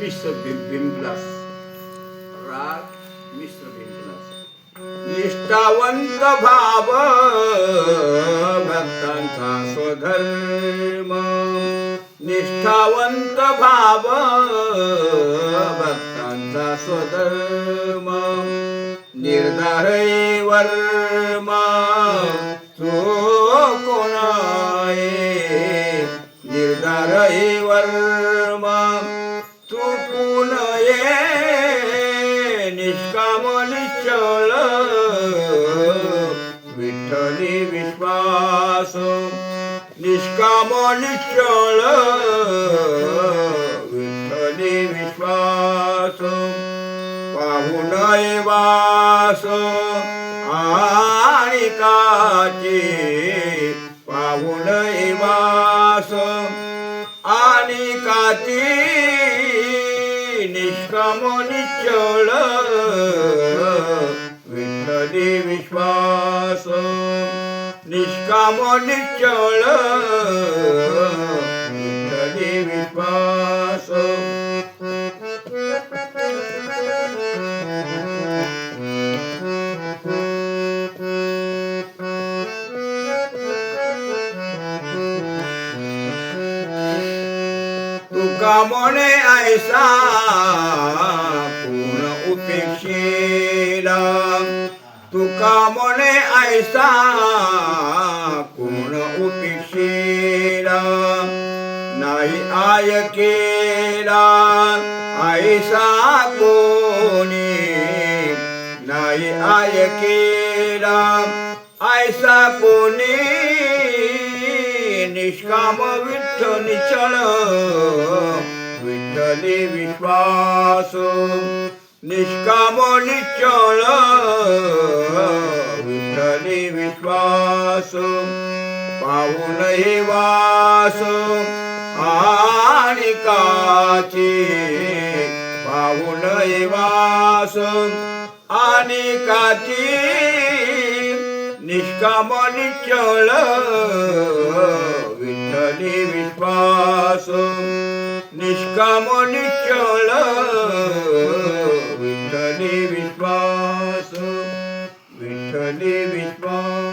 मिश्र बिंबलास राग मिश्र बिंबलास निष्ठावंत भाव भक्तांचा स्वधर्म. निष्ठावंत भाव भक्तांचा स्वधर्म. निर्धारय वर्मा. चल विठ्ठली विश्वास निष्काम निश्चळ विठ्ठली विश्वास पाहून वास आणि काची पाहून वास आणि काची निष्काम निश्चळ विठ्ठली विश्वास निष्काम निश्चळ विठ्ठली विश्वास तुका म्हणे ऐसा पूर्ण उपेक्षेला तुका म्हणे ऐसा पूर्ण उपेक्षेला नाही आय केला ऐसा कोणी नाही आय केला ऐसा कोणी निष्काम विठ्ठल निचळ विठ्ठली विश्वास निष्काम निचळ विठ्ठली विश्वास पाहून हे वास आणि काची पाहून हे वास आणि काची निष्काम निश्चळ विठ्ठली विश्वास निष्काम निश्चळ विठ्ठली विश्वास विठ्ठली विश्वास